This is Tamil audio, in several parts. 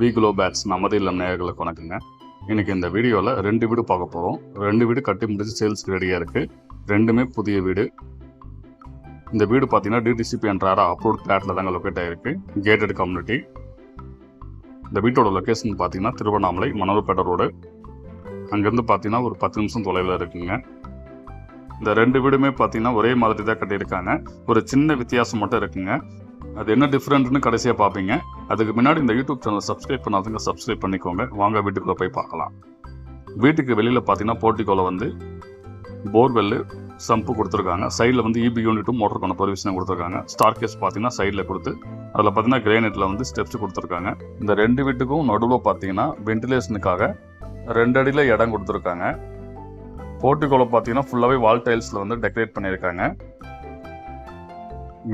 வி குலோ பேட்ஸ் நமது இல்லம் நேயர்களுக்கு வணக்கங்க. இன்றைக்கி இந்த வீடியோவில் ரெண்டு வீடு பார்க்க போகிறோம் ரெண்டு வீடு கட்டி முடிச்சு சேல்ஸ் ரெடியாக இருக்குது ரெண்டுமே புதிய வீடு. இந்த வீடு பார்த்தீங்கன்னா டிடிசிபி என்ட்ராரா அப்ரூவ்ட் பிளாட்டில் தாங்க லொக்கேட் ஆகிருக்கு கேட்டட் கம்யூனிட்டி இந்த வீட்டோட லொக்கேஷன் பார்த்தீங்கன்னா திருவண்ணாமலை மணல்பேட்டை ரோடு அங்கேருந்து பார்த்தீங்கன்னா ஒரு பத்து நிமிஷம் தொலைவில் இருக்குங்க. இந்த ரெண்டு வீடுமே பார்த்தீங்கன்னா ஒரே மாதிரி தான் கட்டியிருக்காங்க. ஒரு சின்ன வித்தியாசம் மட்டும் இருக்குங்க. அது என்ன டிஃப்ரெண்ட்னு கடைசியாக பார்ப்பீங்க அதுக்கு முன்னாடி இந்த யூடியூப் சேனல் சப்ஸ்கிரைப் பண்ணாதவங்க சப்ஸ்கிரைப் பண்ணிக்கோங்க. வாங்க வீட்டுக்குள்ளே போய் பார்க்கலாம். வீட்டுக்கு வெளியில் பார்த்தீங்கன்னா போர்ட்டிக்கோவில் வந்து போர்வெல்லு சம்பு கொடுத்துருக்காங்க. சைடில் வந்து இபி யூனிட்டும் மோட்டருக்கான பர்மிஷன் கொடுத்துருக்காங்க. ஸ்டார் கேஸ் பார்த்தீங்கன்னா சைடில் கொடுத்து அதில் பார்த்தீங்கன்னா கிரேனைட்டில் வந்து ஸ்டெப்ஸ் கொடுத்துருக்காங்க. இந்த ரெண்டு வீட்டுக்கும் நடுவில் பார்த்தீங்கன்னா வென்டிலேஷனுக்காக ரெண்டு அடியில் இடம் கொடுத்துருக்காங்க. போர்ட்டிக்கோவில் பார்த்தீங்கன்னா ஃபுல்லாகவே வால் டைல்ஸில் வந்து டெக்கரேட் பண்ணியிருக்காங்க.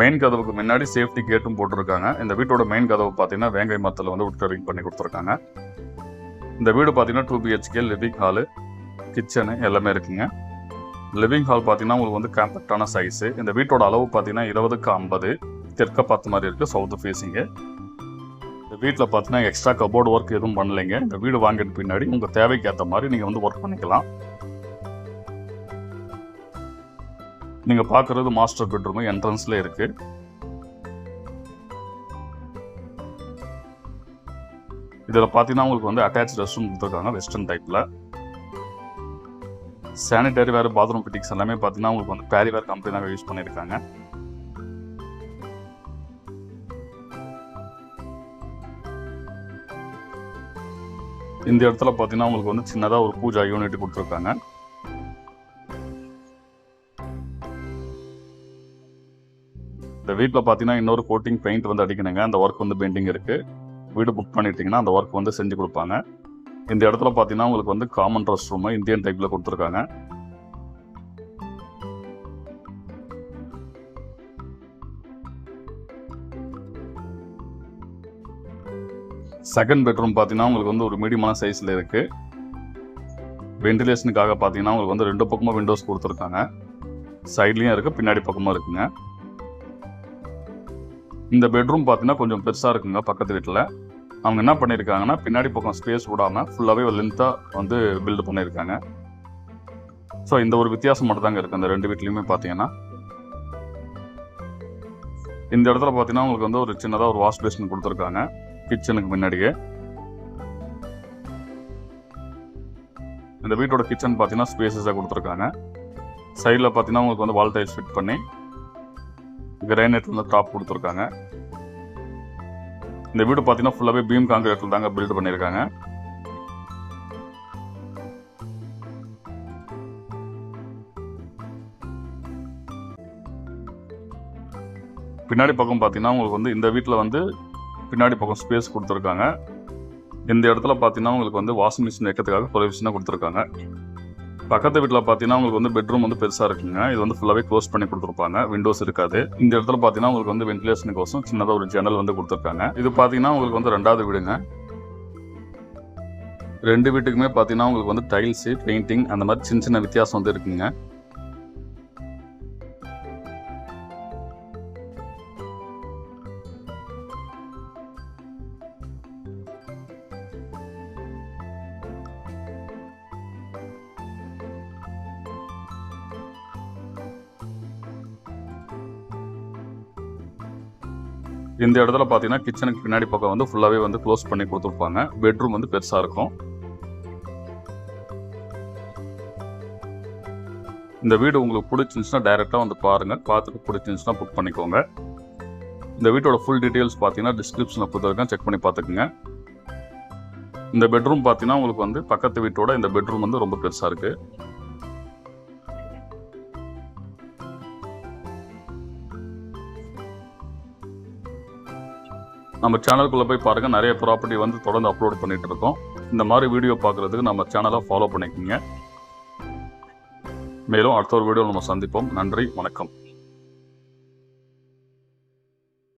மெயின் கதவுக்கு முன்னாடி சேஃப்டி கேட்டும் போட்டிருக்காங்க. இந்த வீட்டோட மெயின் கதவு பார்த்தீங்கன்னா வேங்கை மரத்தில் வந்து உட்கரிங் பண்ணி கொடுத்துருக்காங்க. இந்த வீடு பார்த்தீங்கன்னா two BHK living hall kitchen எல்லாமே இருக்குங்க. லிவிங் ஹால் பார்த்தீங்கன்னா உங்களுக்கு வந்து காம்பேக்டான சைஸு இந்த வீட்டோட அளவு பார்த்தீங்கன்னா இருபதுக்கு ஐம்பது. தெற்க பார்த்த மாதிரி இருக்குது சவுத்து ஃபேஸிங்கு இந்த வீட்டில் பார்த்தீங்கன்னா எக்ஸ்ட்ரா கபோர்டு ஒர்க் எதுவும் பண்ணலைங்க. இந்த வீடு வாங்கிட்டு பின்னாடி உங்கள் தேவைக்கு ஏற்ற மாதிரி நீங்கள் வந்து ஒர்க் பண்ணிக்கலாம். நீங்கள் பார்க்குறது மாஸ்டர் பெட்ரூமு என்ட்ரன்ஸில் இருக்குது இதில் பார்த்தீங்கன்னா உங்களுக்கு வந்து அட்டாச் ரெஸ்ட் ரூம் கொடுத்துருக்காங்க வெஸ்டர்ன் டைப்பில் சானிடரி வேறு பாத்ரூம் ஃபிட்டிங்ஸ் எல்லாமே பார்த்தீங்கன்னா உங்களுக்கு வந்து பேரிவேர் கம்பெனியாக யூஸ் பண்ணியிருக்காங்க இந்த இடத்துல பார்த்தீங்கன்னா உங்களுக்கு வந்து சின்னதாக ஒரு பூஜா யூனிட் கொடுத்துருக்காங்க. இந்த வீட்டில் பார்த்தீங்கன்னா இன்னொரு கோட்டிங் பெயிண்ட் வந்து அடிக்கணுங்க. அந்த ஒர்க் வந்து பெயிண்டிங் இருக்குது வீடு புக் பண்ணிட்டீங்கன்னா அந்த ஒர்க் வந்து செஞ்சு கொடுப்பாங்க. இந்த இடத்துல பார்த்தீங்கன்னா உங்களுக்கு வந்து காமன் ரெஸ்ட் ரூமு இந்தியன் டைப்பில் கொடுத்துருக்காங்க. செகண்ட் பெட்ரூம் பார்த்தீங்கன்னா உங்களுக்கு வந்து ஒரு மீடியமான சைஸில் இருக்குது வென்டிலேஷனுக்காக பார்த்தீங்கன்னா உங்களுக்கு வந்து ரெண்டு பக்கமும் விண்டோஸ் கொடுத்துருக்காங்க. சைட்லேயும் இருக்குது பின்னாடி பக்கமும் இருக்குங்க. இந்த பெட்ரூம் பார்த்தீங்கன்னா கொஞ்சம் பெருசாக இருக்குங்க பக்கத்து வீட்டில் அவங்க என்ன பண்ணியிருக்காங்கன்னா பின்னாடி பக்கம் ஸ்பேஸ் விடாமல் ஃபுல்லாகவே லென்த்தாக வந்து பில்டு பண்ணியிருக்காங்க ஸோ இந்த ஒரு வித்தியாசம் மட்டும் தாங்க இருக்குது அந்த ரெண்டு வீட்லேயுமே பார்த்தீங்கன்னா இந்த இடத்துல பார்த்தீங்கன்னா உங்களுக்கு வந்து ஒரு சின்னதாக ஒரு வாஷ் பேஷன் கொடுத்துருக்காங்க கிச்சனுக்கு முன்னாடியே. இந்த வீட்டோட கிச்சன் பார்த்தீங்கன்னா ஸ்பேசஸாக கொடுத்துருக்காங்க. சைடில் பார்த்தீங்கன்னா உங்களுக்கு வந்து வால் டைல்ஸ் ஃபிட் பண்ணி கிரைனைட் வந்து டாப் கொடுத்துருக்காங்க. இந்த வீடு பார்த்தீங்கன்னா ஃபுல்லாகவே பீம் காங்கிரீட்டில் தாங்க பில்ட் பண்ணியிருக்காங்க. பின்னாடி பக்கம் பார்த்தீங்கன்னா உங்களுக்கு வந்து இந்த வீட்டில் வந்து பின்னாடி பக்கம் ஸ்பேஸ் கொடுத்துருக்காங்க. இந்த இடத்துல பார்த்தீங்கன்னா உங்களுக்கு வந்து வாஷிங் மிஷின் வைக்கிறதுக்காக ப்ரொவிஷனாக கொடுத்துருக்காங்க. பக்கத்து வீட்டில் பார்த்தீங்கன்னா உங்களுக்கு வந்து பெட்ரூம் வந்து பெருசாக இருக்குங்க. இது வந்து ஃபுல்லாகவே க்ளோஸ் பண்ணி கொடுத்துருப்பாங்க. விண்டோஸ் இருக்காது. இந்த இடத்துல பார்த்தீங்கன்னா உங்களுக்கு வந்து வென்டிலேஷனுக்கோசம் சின்னதாக ஒரு ஜன்னல் வந்து கொடுத்துருக்காங்க. இது பார்த்தீங்கன்னா உங்களுக்கு வந்து ரெண்டாவது வீடுங்க. ரெண்டு வீட்டுக்குமே பார்த்தீங்கன்னா உங்களுக்கு வந்து டைல்ஸு பெயிண்டிங் அந்த மாதிரி சின்ன சின்ன வித்தியாசம் வந்து இருக்குங்க. இந்த இடத்துல பார்த்தீங்கன்னா கிச்சனுக்கு பின்னாடி பக்கம் வந்து ஃபுல்லாகவே வந்து க்ளோஸ் பண்ணி கொடுத்துருப்பாங்க. பெட்ரூம் வந்து பெருசாக இருக்கும். இந்த வீடு உங்களுக்கு பிடிச்சிருந்துச்சுன்னா டைரெக்டாக வந்து பாருங்கள் பார்த்துட்டு பிடிச்சிருந்துச்சுன்னா புக் பண்ணிக்கோங்க. இந்த வீட்டோட ஃபுல் டீட்டெயில்ஸ் பார்த்தீங்கன்னா டிஸ்கிரிப்ஷனில் கொடுத்துருக்கேன். செக் பண்ணி பார்த்துக்குங்க. இந்த பெட்ரூம் பார்த்தீங்கன்னா உங்களுக்கு வந்து பக்கத்து வீட்டோட இந்த பெட்ரூம் வந்து ரொம்ப பெருசாக இருக்குது நம்ம சேனலுக்குள்ளே போய் பாருங்கள் நிறைய ப்ராப்பர்ட்டி வந்து தொடர்ந்து அப்லோட் பண்ணிட்டு இருக்கோம். இந்த மாதிரி வீடியோ பார்க்குறதுக்கு நம்ம சேனலை ஃபாலோ பண்ணிக்கோங்க. மேலும் அடுத்த ஒரு வீடியோ நம்ம சந்திப்போம். நன்றி வணக்கம்.